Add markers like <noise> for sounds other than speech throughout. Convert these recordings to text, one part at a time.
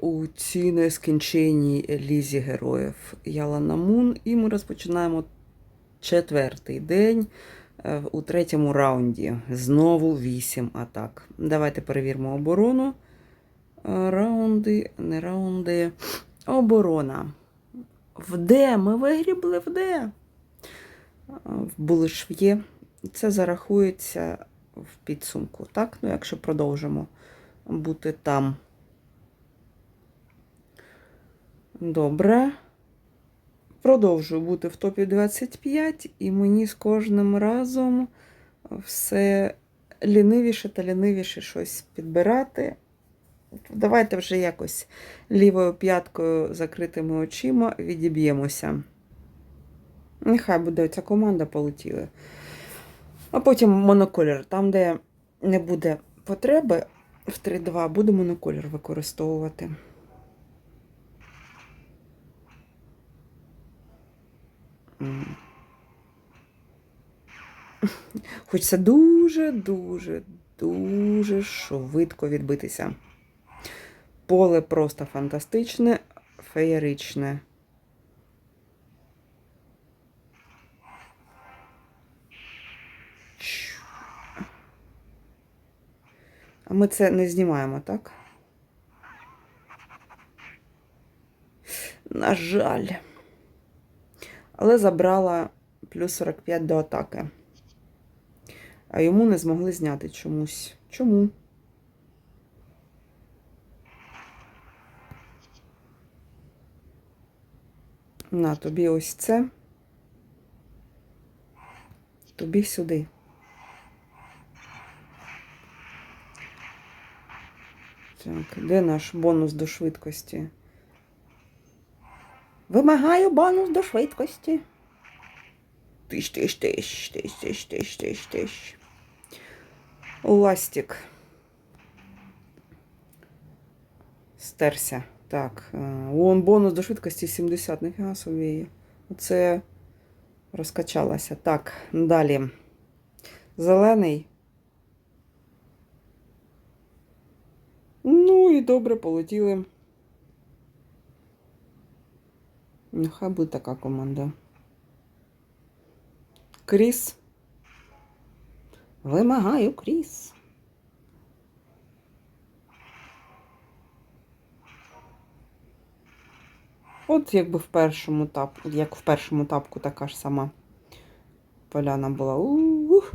у цій нескінченній лізі героїв Ялана Мун, і ми розпочинаємо четвертий день е, у третьому раунді. Знову вісім атак. Давайте перевіримо оборону. Е, Раунди, не раунди. Оборона. В Д. Ми вигрібли в Д. Е, Були ж Є. Це зарахується в підсумку, так? Ну, якщо продовжимо бути там. Добре. Продовжую бути в топі 25, і мені з кожним разом все лінивіше та лінивіше щось підбирати. Давайте вже якось лівою п'яткою закритими очима відіб'ємося. Нехай буде ця команда полетіли. А потім моноколір. Там, де не буде потреби в 3-2, буду моноколір використовувати. Хочеться дуже, дуже, швидко відбитися. Поле просто фантастичне, феєричне. А ми це не знімаємо, так? На жаль. Але забрала плюс 45 до атаки. А йому не змогли зняти чомусь. Чому? На, тобі ось це. Тобі сюди. Так, де наш бонус до швидкості? Вимагаю бонус до швидкості. Тиш, тиш, тиш, тиш, тиш, тиш, тиш, тиш. Ластик. Стерся. Так. е, Вон бонус до швидкості 70. Ніфіга собі. Оце розкачалася. Так, далі. Зелений. Ну і добре, полетіли. Нехай буде така команда. Кріс. Вимагаю Кріс. От якби в першому тапку, як в першому тапку така ж сама поляна була. Ух.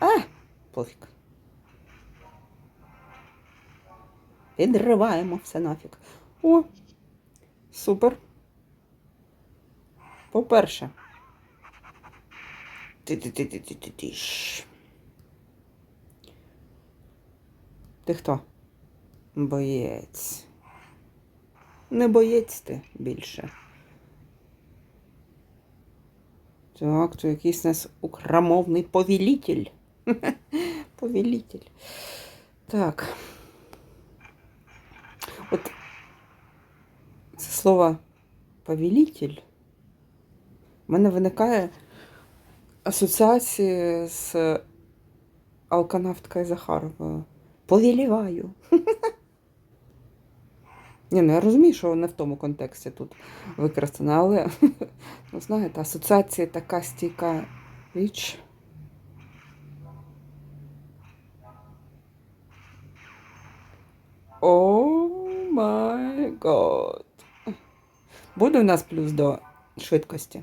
А, пофіг. Підриваємо все нафіг. О, супер. По-перше. Ти-ти-ти-ти-ти-ти-тиш. Ти хто? Боєць. Не боєць ти більше. Так, то якийсь нас украмовний повелитель. <laughs> Повелитель. Так. От це слово повелитель. У мене виникає асоціації з алканавткою Захаровою. Повеліваю. <laughs> Ні, ну я розумію, що не в тому контексті тут використано, але <laughs> ну, знаєте, асоціація така стійка річ. О май год. Буде у нас плюс до швидкості.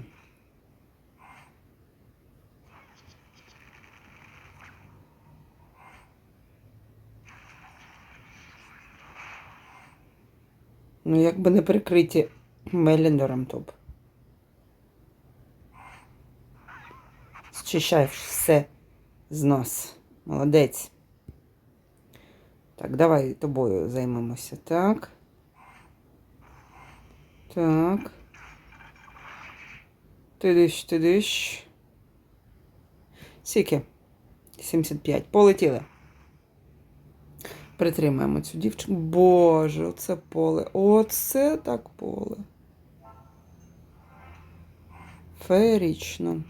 Ну, якби не прикриті Меліндором топ. Зчищай все з нас. Молодець. Так, давай тобою займемося. Так. Так. Ти диш, ти диш. Сіки. 75. Полетіли. Притримаємо цю дівчинку. Боже, оце поле. Оце так поле. Феєрично.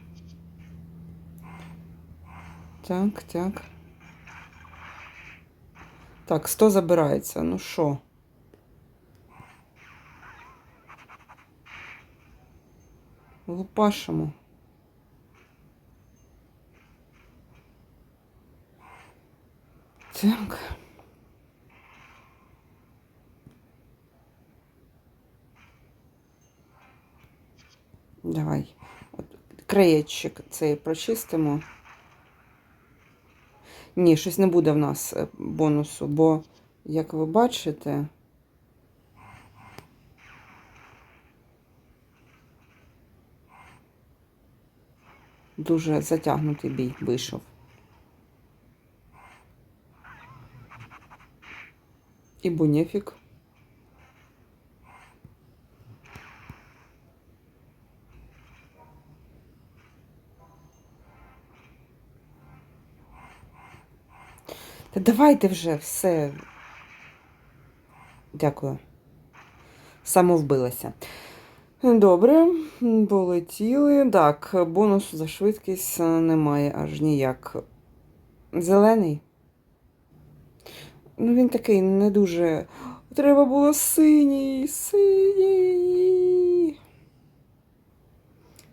Так, так. Так, 100 забирається. Ну що? Лупашимо. Так. Давай. От, краєчик цей прочистимо. Ні, щось не буде в нас е, бонусу, бо, як ви бачите, дуже затягнутий бій вийшов. І бунефік. Та давайте вже все. Дякую. Самовбилася. Добре, полетіли. Так, бонусу за швидкість немає аж ніяк. Зелений. Ну, він такий не дуже. Треба було синій, синій.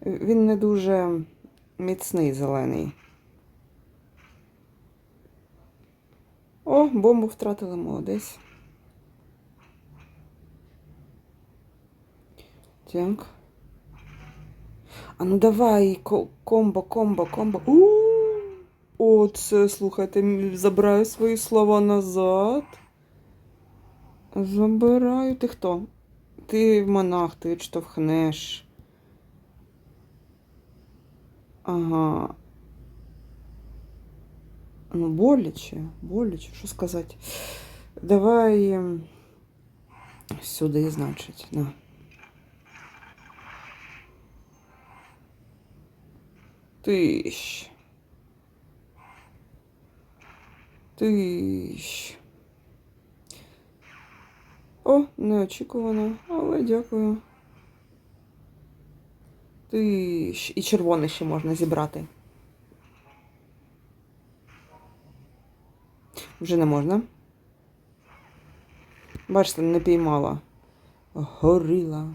Він не дуже міцний зелений. О, бомбу втратили молодець. Так. А ну давай, комбо, комбо, комбо. у Оце, слухайте, забираю свої слова назад. Забираю. Ти хто? Ти монах, ти відштовхнеш. Ага. Ну, боляче, боляче, що сказати. Давай сюди, значить, на. Тищ. Тищ. О, неочікувано, але дякую. Тищ. І червоне ще можна зібрати. Вже не можна. Бачите, не піймала. Горіла.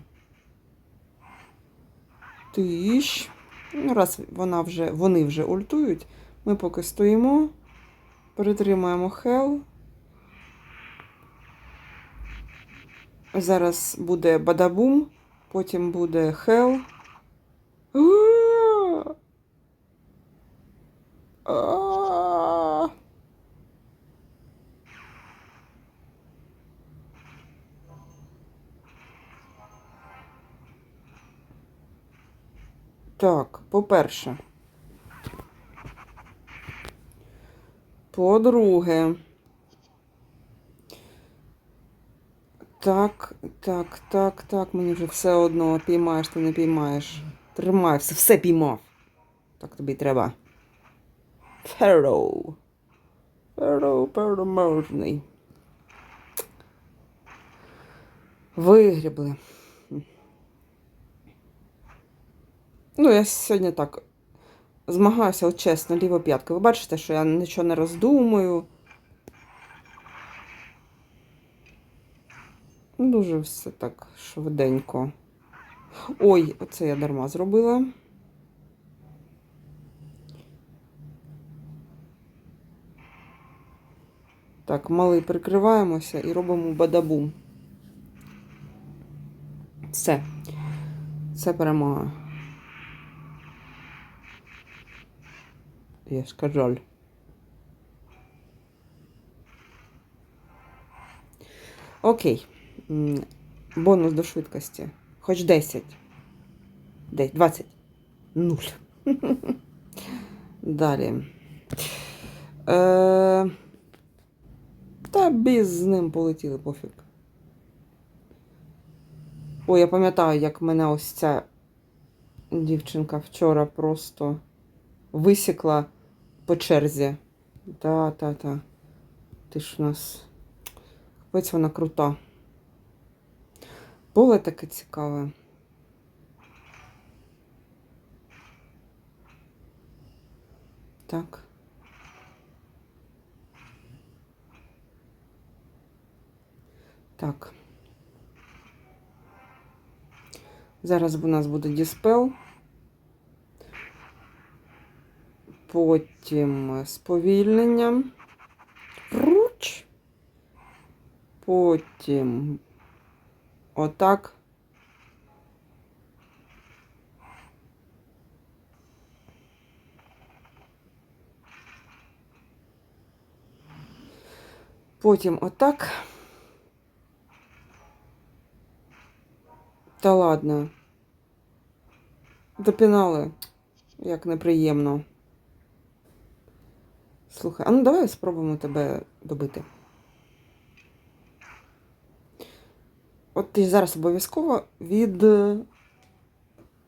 Тищ. Ну, раз вона вже, вони вже ультують, ми поки стоїмо, перетримуємо хел. Зараз буде бадабум, потім буде хел. А! Так, по-перше. По-друге. Так, так, так, так, мені вже все одно піймаєш, ти не піймаєш. Тримай, все, все піймав. Так тобі треба. Ферроу. Ферроу, переможний. Вигрібли. Ну, я сьогодні так змагаюся, от чесно, ліво п'ятка. Ви бачите, що я нічого не роздумую. Дуже все так швиденько. Ой, оце я дарма зробила. Так, малий прикриваємося і робимо бадабум. Все. Це перемога. Я ж. Окей. Бонус до швидкості. Хоч 10. Де- 20. Нуль. <laughs> Далі. Е, та без з ним полетіли пофіг. Ой, я пам'ятаю, як мене ось ця дівчинка вчора просто висікла по черзі. Та, та, та. Ти ж у нас. Капець вона крута. Поле таке цікаве. Так. Так. Зараз у нас буде діспел. Потім сповільнення. Руч. Потім отак. Потім отак. Та ладно. Допінали. Як неприємно. Слухай, а ну давай спробуємо тебе добити. От ти зараз обов'язково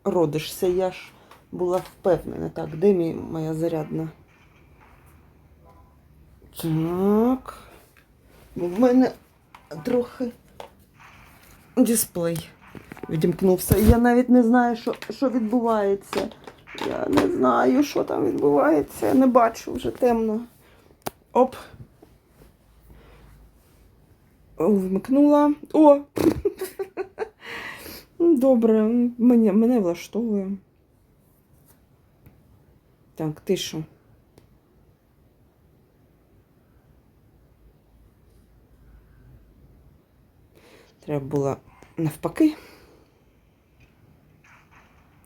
відродишся. Я ж була впевнена. Так, де мій моя зарядна? Так. Бо в мене трохи дисплей відімкнувся. Я навіть не знаю, що, що відбувається. Я не знаю, що там відбувається. Я не бачу вже темно. Оп. Вмикнула. О! <laughs> Добре, мене, мене влаштовує. Так, ти що? Треба було навпаки.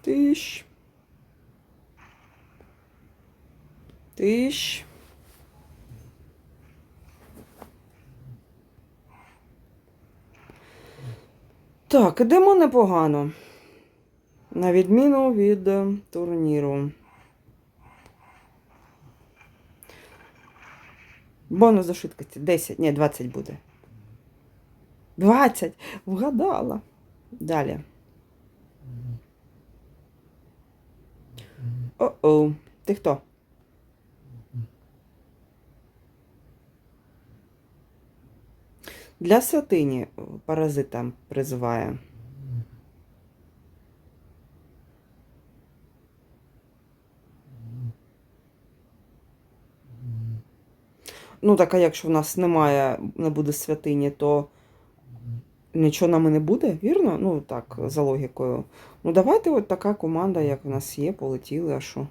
Тиш. Тиш. Так, ідемо непогано. На відміну від е, турніру. Бонус за швидкості. 10, ні, 20 буде. 20. Вгадала. Далі. О-о. Ти хто? Для святині паразита призиває. Ну, так, а якщо в нас немає, не буде святині, то нічого нам і не буде, вірно? Ну, так, за логікою. Ну, давайте от така команда, як в нас є, полетіли, а що?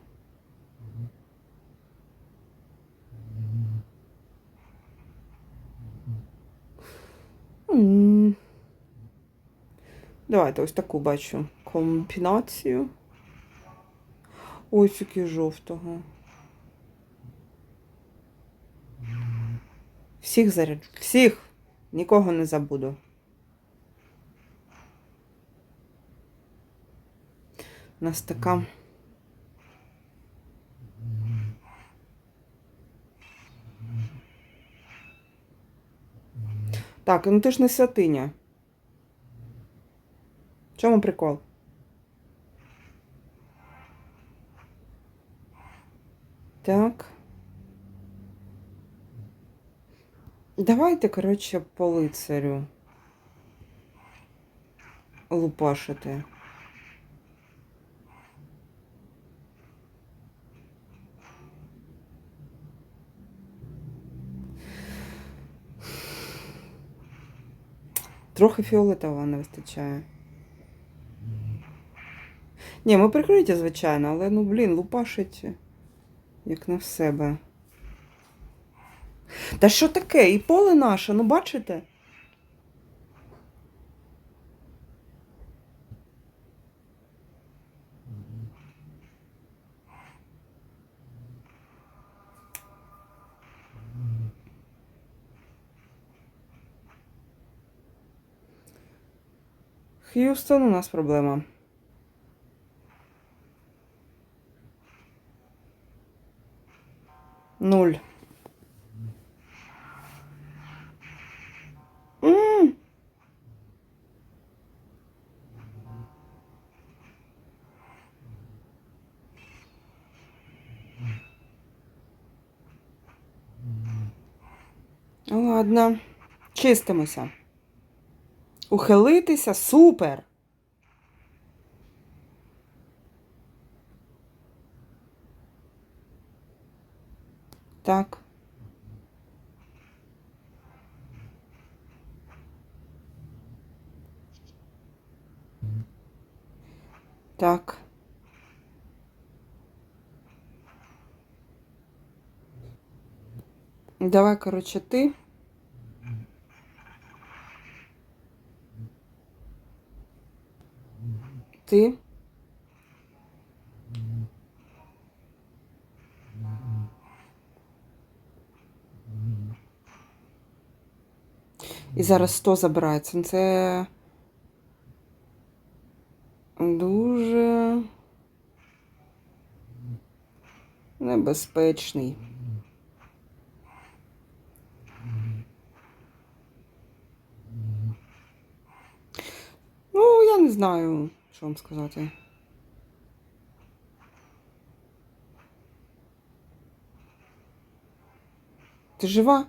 Давайте ось таку бачу комбінацію. Ось який жовтого. Всіх заряджу. Всіх! Нікого не забуду. У нас така. Так, ну ти ж не святиня. В чому прикол? Так. Давайте, коротше, по лицарю. Лупашити. Трохи фіолетового не вистачає. Ні, ми прикриті, звичайно, але ну, блін, лупашить як на в себе. Та що таке? І поле наше, ну бачите? Х'юстон, у нас проблема. Нуль. М. Ладно, чистимося. Ухилитися супер. Так. Так. Давай, коротше ти. Ти. І зараз 100 забирається. Ну, Це дуже небезпечний. Ну, я не знаю, що вам сказати. Ти жива?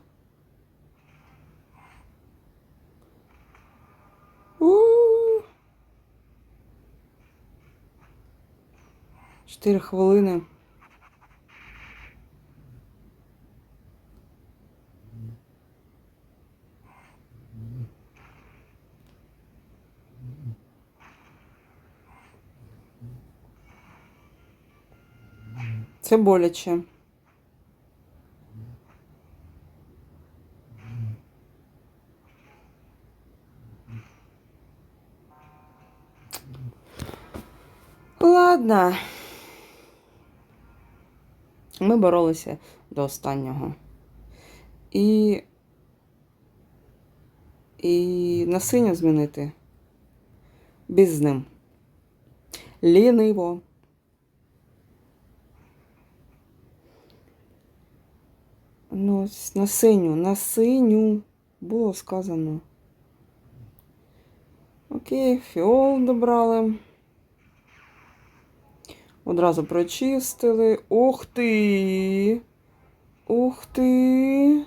У. Чотири хвилини. Це боляче. Ладно. Ми боролися до останнього. І. І на синю змінити. Без ним. Ліниво. Ну, на синю, на синю було сказано. Окей, фіол добрали. Одразу прочистили. Ух ти! Ух ти!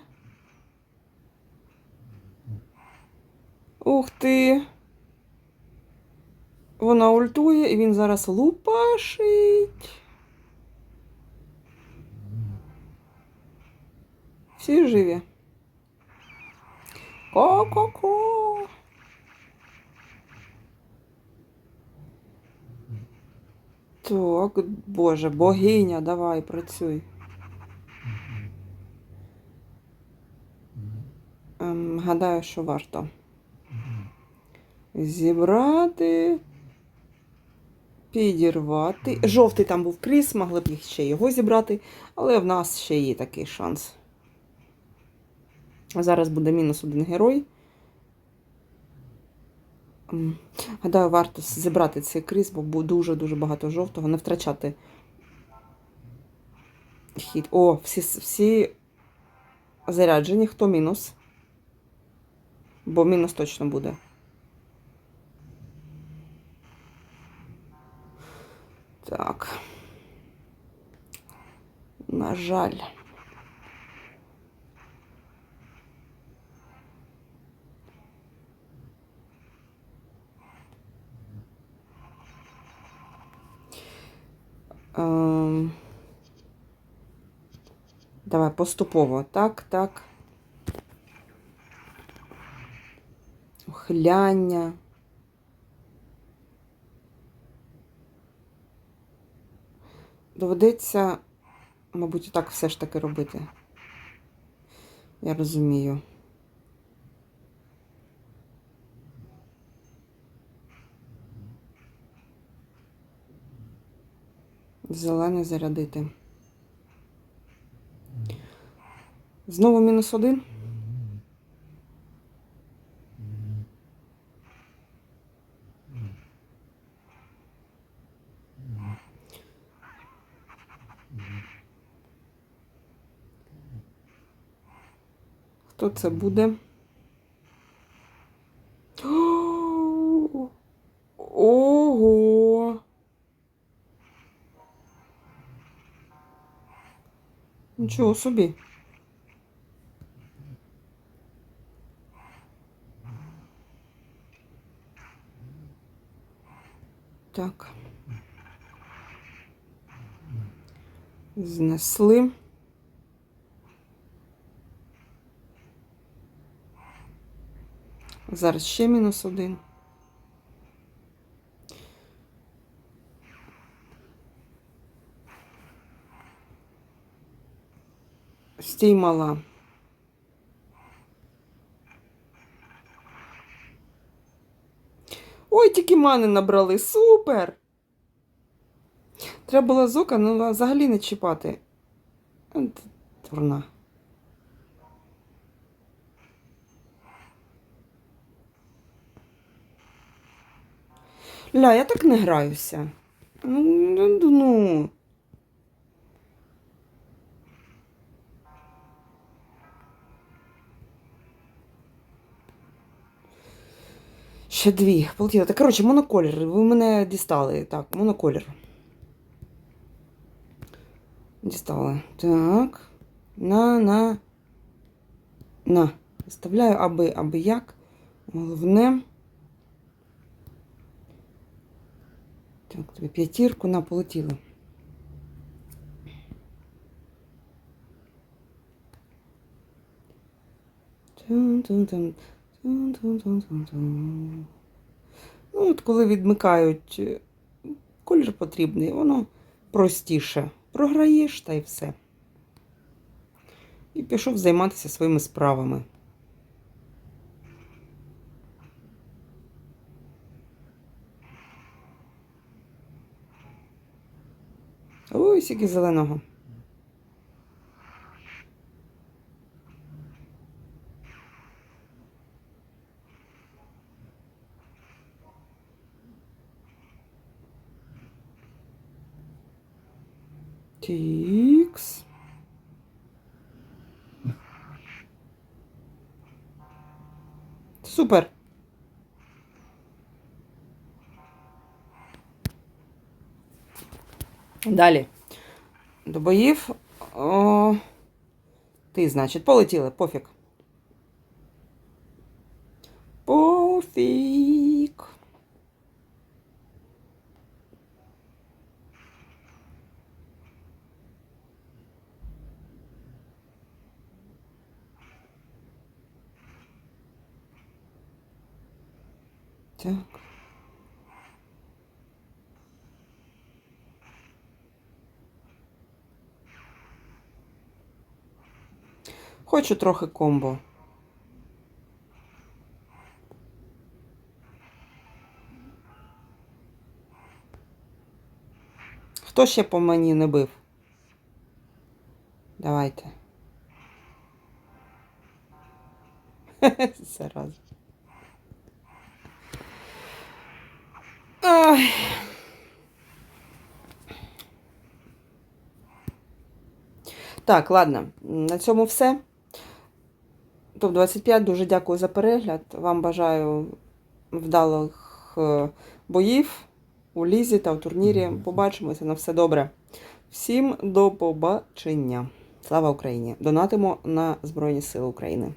Ух ти! Вона ультує і він зараз лупашить. Всі живі. Ко-ко-ко. Так, боже, богиня, давай, працюй. Ем, гадаю, що варто. Зібрати. Підірвати. Жовтий там був кріс, могли б їх ще його зібрати, але в нас ще є такий шанс. Зараз буде мінус один герой. Гадаю, варто зібрати цей кріс, бо дуже-дуже багато жовтого, не втрачати хід. О, всі, всі заряджені. Хто мінус? Бо мінус точно буде. Так. На жаль. Ем, Давай поступово. Так, так. Ухиляння. Доведеться, мабуть, так все ж таки робити. Я розумію. Зелений зарядити. Знову мінус один. Хто це буде? Ого! Нічого собі. так. Знесли. Зараз ще мінус один. Стій мала. Ой, мани набрали. Супер! Треба було з ока, ну взагалі не чіпати. Дурна. Ля, я так не граюся. Ну, ну, Ще дві. Полетіла. Так, коротше, моноколір. Ви мене дістали. Так, моноколір. Дістали. Так. На, на. На. Виставляю аби, аби як. Головне. Так, тобі п'ятірку на полетіло. Тун-тун-тун. Тун-тун-тун-тун-тун. Ну, от коли відмикають е, колір потрібний, воно простіше. Програєш та й все. І пішов займатися своїми справами. Ой, скільки зеленого. Тікс. Супер. Далі. До боїв. О, ти, значить, полетіли, пофіг. Пофіг. Так. Хочу трохи комбо. Хто ще по мені не бив? Давайте. <laughs> Зараз. Ой. Так, ладно, на цьому все. Топ-25, дуже дякую за перегляд. Вам бажаю вдалих е, боїв у лізі та у турнірі. Побачимося на все добре. Всім до побачення. Слава Україні! Донатимо на Збройні Сили України.